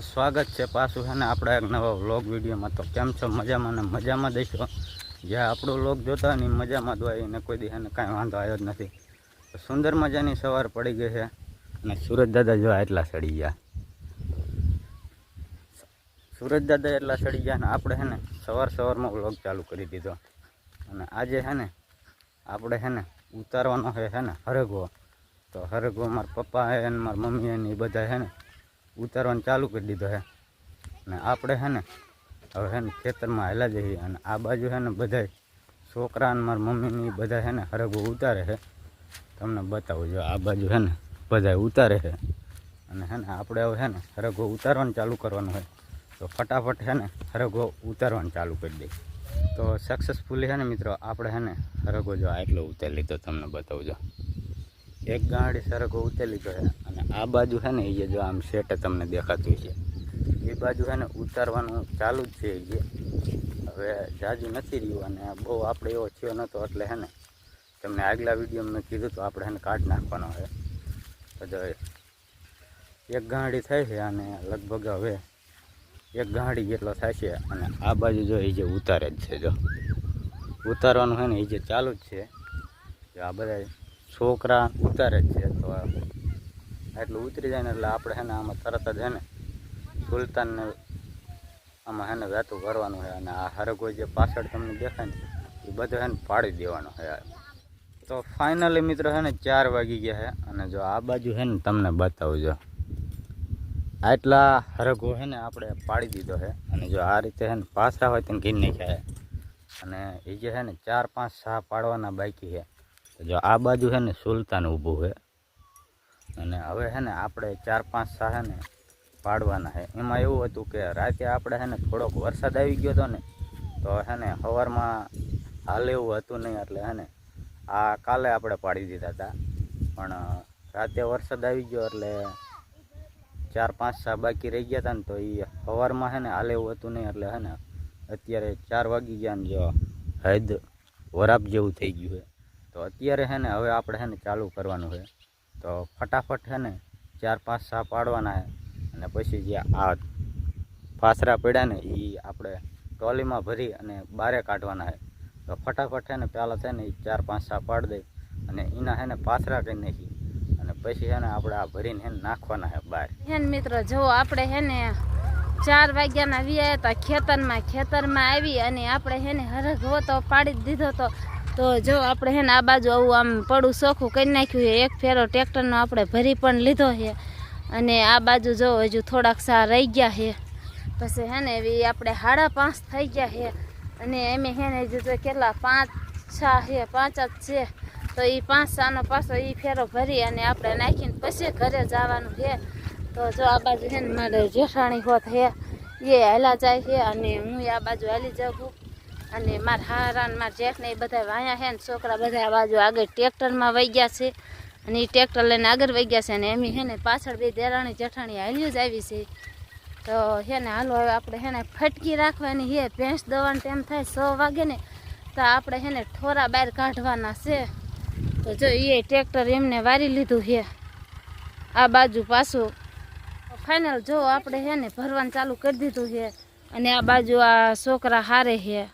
સ્વાગત છે પાછું છે ને આપણા એક નવા વ્લોગ વિડીયોમાં. તો કેમ છો? મજામાં ને મજામાં દઈશો જ્યાં આપણો વ્લોગ જોતા ને મજામાં હોય, એને કોઈ દી એને કાંઈ વાંધો આવ્યો જ નથી. તો સુંદર મજાની સવાર પડી ગઈ છે અને સુરજ દાદા જો એટલા સડી ગયા. સુરજ દાદા એટલા સડી ગયા ને આપણે છે ને સવાર સવારમાં વ્લોગ ચાલુ કરી દીધો. અને આજે છે ને આપણે છે ને ઉતારવાનો છે ને હરગવો. તો હરગો મારા પપ્પા હે અને મારા મમ્મી ને એ બધા છે ને ઉતારવાનું ચાલુ કરી દીધો હે. અને આપણે છે ને, હવે છે ને ખેતરમાં હેલા જઈએ અને આ બાજુ છે ને બધા છોકરા અને મારા મમ્મીની બધા છે ને હરગો ઉતારે છે તમને બતાવું, જો આ બાજુ છે ને બધા ઉતારે છે અને હે ને આપણે હવે છે ને હરગો ઉતારવાનું ચાલુ કરવાનું હોય. તો ફટાફટ છે ને હરગો ઉતારવાનું ચાલુ કરી દઈએ તો સક્સેસફુલી છે ને મિત્રો, આપણે છે ને હરગો જો આટલો ઉતારી લીધો, તમને બતાવું જો. એક ગાડી સરખો ઉતરી છે. અને આ બાજુ છે ને એ જો આમ સેટ તમને દેખાતું છે એ બાજુ છે ને, ઉતારવાનું ચાલુ જ છે એ હવે જાજુ નથી રહ્યું અને બહુ આપણે એવો થયો નહોતો એટલે છે ને, તમને આગલા વિડીયોમાં મેં કીધું તો આપણે એને કાઢ નાખવાનો છે. તો એક ગાડી થાય છે અને લગભગ હવે એક ગાડી જેટલો થાય છે. અને આ બાજુ જો એ જે ઉતારે જ છે, જો. ઉતારવાનું છે ને એ જે ચાલુ જ છે. આ બધા છોકરા ઉતારે જ છે, તો એટલું ઉતરી જાય ને એટલે આપણે હે ને આમાં તરત જ હે ને સુલતાનને આમાં હે ને વહેતું ભરવાનું છે અને આ હરગો જે પાછળ તમને દેખાય ને, એ બધો હે ને પાડી દેવાનો છે તો ફાઇનલી મિત્રો છે ને ચાર વાગી ગયા છે અને જો આ બાજુ છે ને તમને બતાવું જો આટલા હરગો છે ને આપણે પાડી દીધો છે અને જો આ રીતે છે ને પાછા હોય તો ઘીન નાખ્યા છે. અને એ જે છે ને ચાર પાંચ સાહ પાડવાના બાકી છે. જો આ બાજુ છે ને સુલતાન ઊભું છે. અને હવે છે ને આપણે ચાર પાંચ સા છે ને પાડવાના છે. એમાં એવું હતું કે રાતે આપણે છે ને થોડોક વરસાદ આવી ગયો હતો ને, તો છે ને સવારમાં હાલ એવું હતું નહીં એટલે છે ને આ કાલે આપણે પાડી દીધા હતા. પણ રાતે વરસાદ આવી ગયો એટલે ચાર પાંચ સા બાકી રહી ગયા હતા ને, તો એ સવારમાં છે ને હાલ એવું હતું નહીં એટલે છે ને અત્યારે ચાર વાગી ગયા ને જો હદ વરાપ જેવું થઈ ગયું છે. તો અત્યારે છે ને હવે આપણે છે ને ચાલુ કરવાનું છે તો ફટાફટ છે ને ચાર પાંચ સા પાડવાના છે અને પછી જે આ ફાસરા પડ્યા ને એ આપણે ટ્રોલીમાં ભરી અને બારે કાઢવાના છે તો ફટાફટ છે ને પહેલાં છે ને એ ચાર પાંચ સા પાડી દઈ અને એના છે ને પાસરા કરી નાખી અને પછી છે ને આપણે આ ભરીને છે નાખવાના છે બહાર હેન મિત્રો જો આપણે હે ને ચાર વાગ્યાના વ્યા હતા ખેતરમાં ખેતરમાં આવી અને આપણે હે ને હરગવો તો પાડી દીધો તો તો જો આપણે હે ને આ બાજુ આવું આમ પડું ચોખ્ખું કરી નાખ્યું છે. એક ફેરો ટ્રેક્ટરનો આપણે ભરી પણ લીધો છે. અને આ બાજુ જો હજુ થોડાક સા રહી ગયા છે. પછી હે ને એવી આપણે સાડા પાંચ થઈ ગયા છે. અને એમે હે ને હજુ કેટલા પાંચ, છા છે, પાંચ જ છે. તો એ પાંચ સાનો પાછો એ ફેરો ભરી અને આપણે નાખીને પછી ઘરે જવાનું છે. તો જો આ બાજુ છે ને મારે જેઠાણી હોત છે એ હાલા જાય છે અને હું આ બાજુ હાલી જાઉં અને માર હારા માર જેઠ ને એ બધા વાયા છે ને છોકરા બધા બાજુ આગળ ટ્રેક્ટરમાં વહી ગયા છે. અને એ ટ્રેક્ટર લઈને આગળ વહી ગયા છે અને એમ હે ને પાછળ બે દેરાણી જેઠાણી હાલ્યું જ આવી છે. તો હે ને હાલો હવે આપણે હે ને ફટકી રાખવાની હે. ભેંસ દવાનો ટાઈમ થાય સો વાગે ને તો આપણે હે ને ઠોરા બહાર કાઢવાના છે. તો જો એ ટ્રેક્ટર એમને વારી લીધું છે આ બાજુ પાછું ફાઇનલ જો આપણે હે ને ભરવાનું ચાલુ કરી દીધું છે અને આ બાજુ આ છોકરા હારે છે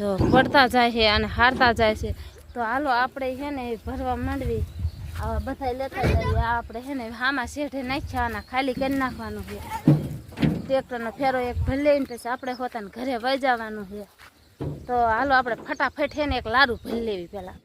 જો પડતા જાય છે અને હારતા જાય છે. તો હાલો આપણે છે ને ભરવા માંડવી. આવા બધા લેતા જઈએ. આપણે છે ને આમાં શેઠે નાખ્યા ખાલી કરી નાખવાનું છે. ટ્રેક્ટરનો ફેરો એક ભલે પછી આપણે હોતાને ઘરે વહી છે. તો હાલો આપણે ફટાફટ છે ને એક લારું ભરી લેવી પહેલાં.